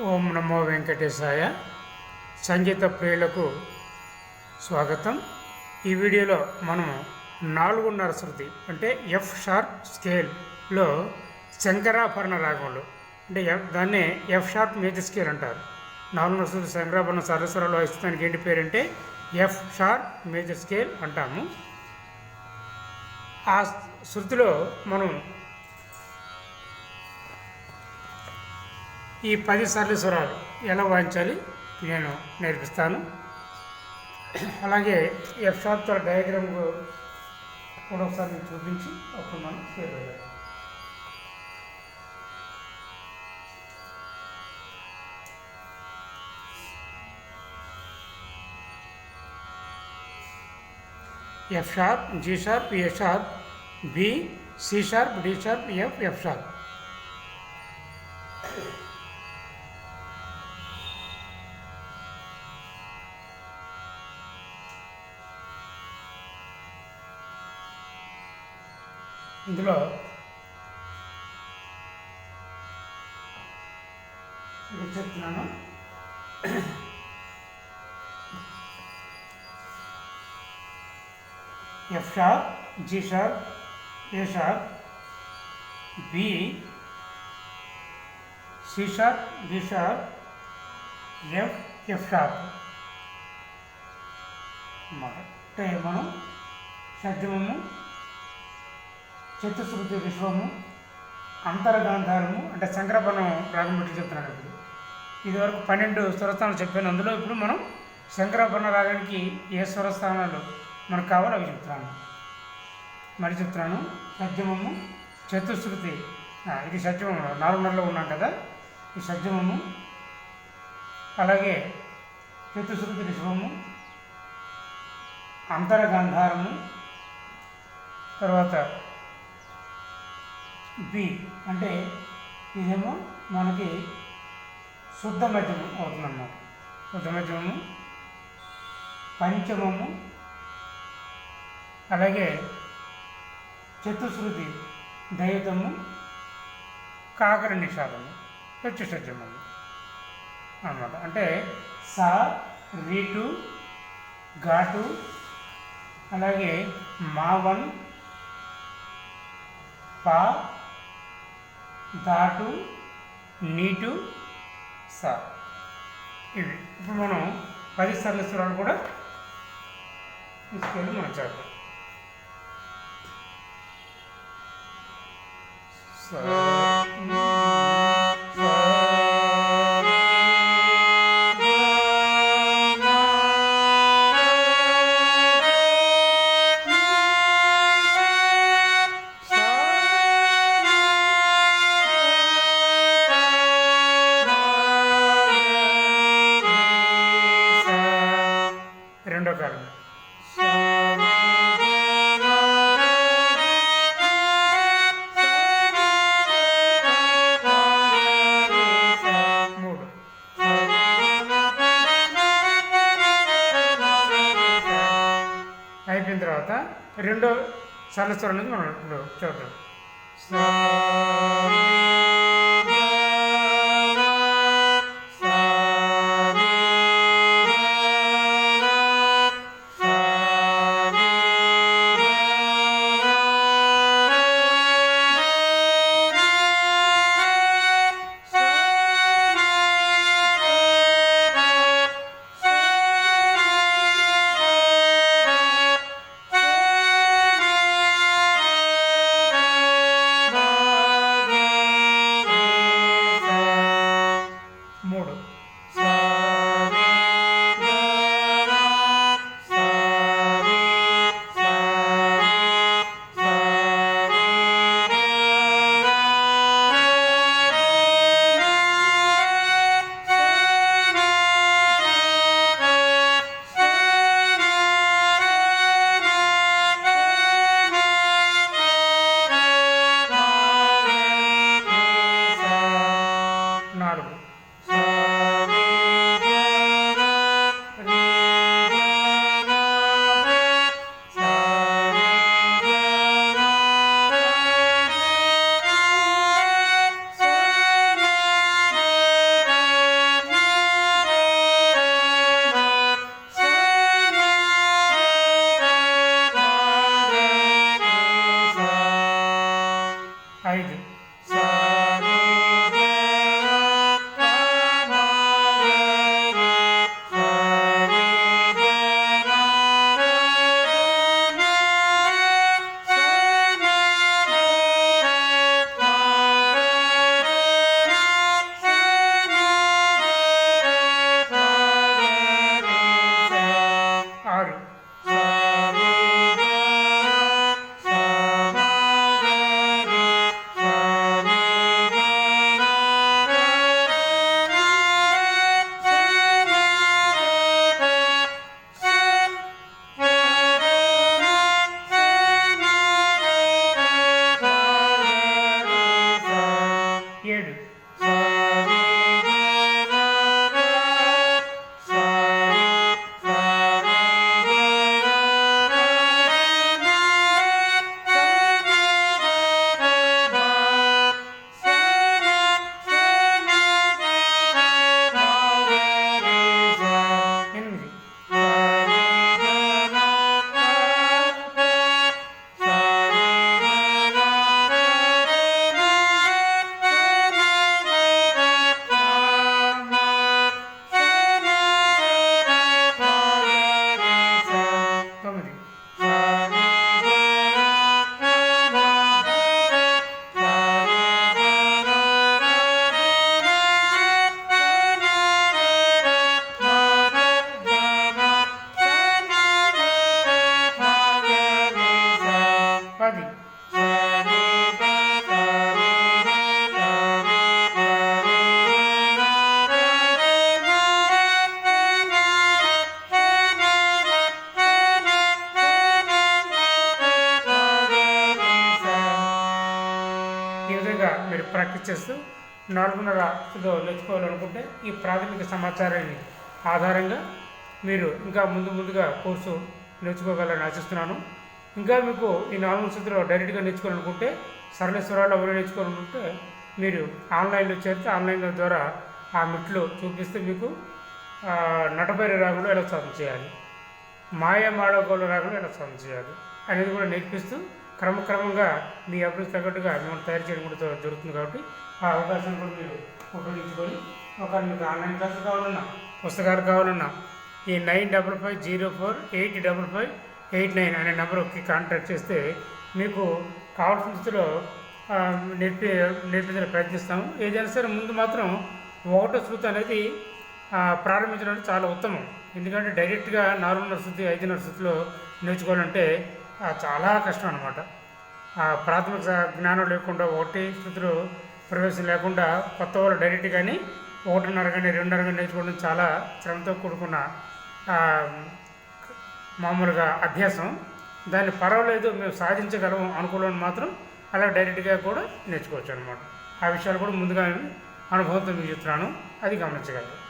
ఓం నమో వెంకటేశాయ. సంగీత ప్రియులకు స్వాగతం. ఈ వీడియోలో మనం నాలుగున్నర శృతి అంటే ఎఫ్ షార్ప్ స్కేల్లో శంకరాభరణ రాగంలో అంటే F F sharp major scale అంటారు. నాలుగున్నర శృతి శంకరాభరణ సరస్వరాలు వాయిస్తానికి ఏంటి పేరంటే ఎఫ్ షార్ప్ మేజర్ స్కేల్ అంటాము. ఆ శృతిలో మనం ఈ పది సార్లు స్వరాలు ఎలా వాయించాలి నేను నేర్పిస్తాను. అలాగే ఎఫ్ షార్ప్తో డయాగ్రామ్ కూడా ఒకసారి మీకు చూపించి అప్పుడు మనం చేయగలం F sharp G sharp A sharp B C sharp D sharp F F sharp ఇందులో ఇప్పుడు చెప్తున్నాను F sharp G sharp A sharp B C sharp D sharp F F sharp అన్నమాట అంటే మనం షడ్జమము చతుశ్రుతి విశ్వము అంతరగాంధారము అంటే శంకరపణం రాగం పెట్టి చెప్తున్నాడు ఇప్పుడు. ఇదివరకు పన్నెండు స్వరస్థానాలు చెప్పాను. అందులో ఇప్పుడు మనం శంకరపణ రాగానికి ఏ స్వరస్థానాలు మనకు కావాలో అవి చెప్తున్నాను. మరి చెప్తున్నాను. సత్యమము చతుశ్రుతి. ఇది సత్యమము. నాలుగున్నరలో ఉన్నాం కదా. ఈ సత్యమము అలాగే చతుశ్రుతి విశ్వము అంతరగాంధారము తర్వాత బి అంటే ఇదేమో మనకి శుద్ధ మధ్యమం అవుతుందన్నమాట. శుద్ధ మధ్యమము పంచమము అలాగే చతుశ్రుతి దైవతము కాకర నిషాదము చతుషజ్యమము అన్నమాట. అంటే సా రీటు ఘాటు అలాగే మావన్ పా దాటు నీటు సా. ఇవి. ఇప్పుడు మనం పది సరళ స్వరాలు కూడా తీసుకెళ్ళి మనం చేద్దాం సరే రెండో సంవత్సరం నుంచి మనం చూద్దాం. నాలుగున్నర స్థితిలో నేర్చుకోవాలనుకుంటే ఈ ప్రాథమిక సమాచారాన్ని ఆధారంగా మీరు ఇంకా ముందు ముందుగా కోర్సు నేర్చుకోగలని ఆశిస్తున్నాను. ఇంకా మీకు ఈ నాలుగు స్థితిలో డైరెక్ట్గా నేర్చుకోవాలనుకుంటే సరళ స్వరాలు ఎవరు నేర్చుకోవాలనుకుంటే మీరు ఆన్లైన్లో చేరితే ఆన్లైన్ ద్వారా ఆ మెట్లు చూపిస్తే మీకు నటపరి నటభైర రాగంలో ఎలా సాధన చేయాలి మాయ మాడగోళ రాగంలో ఎలా సాధన చేయాలి అనేది కూడా నేర్పిస్తూ క్రమక్రమంగా మీ అభివృద్ధి తగ్గట్టుగా మిమ్మల్ని తయారు చేయడం కూడా జరుగుతుంది కాబట్టి ఆ అవకాశాన్ని కూడా మీరు ఉపయోగించుకొని ఒక మీకు ఆన్లైన్ క్లాసులు కావాలన్నా పుస్తకాలు కావాలన్నా ఈ nine double five zero four eight double five eight nine అనే నెంబర్కి కాంటాక్ట్ చేస్తే మీకు కావాల్సిన స్థితిలో నేర్పి నేర్పించడానికి ప్రయత్నిస్తాము. ఏదైనా సరే ముందు మాత్రం ఒకటో శృతి అనేది ప్రారంభించడం చాలా ఉత్తమం. ఎందుకంటే డైరెక్ట్గా నాలుగున్నర శృతి ఐదున్నర శృతిలో నేర్చుకోవాలంటే చాలా కష్టం అనమాట ప్రాథమిక జ్ఞానం లేకుండా ఒకటి శృతిలో ప్రవేశం లేకుండా కొత్త వాళ్ళు డైరెక్ట్ కానీ ఒకటిన్నర కానీ రెండున్నర కానీ నేర్చుకోవడం చాలా శ్రమతో కూడుకున్న మామూలుగా అభ్యాసం. దాన్ని పర్వాలేదు మేము సాధించగలం అనుకోవడం మాత్రం అలా డైరెక్ట్గా కూడా నేర్చుకోవచ్చు అనమాట ఆ విషయాలు కూడా ముందుగా అనుభవంతో మీకు చెప్తున్నాను. అది గమనించగలరు.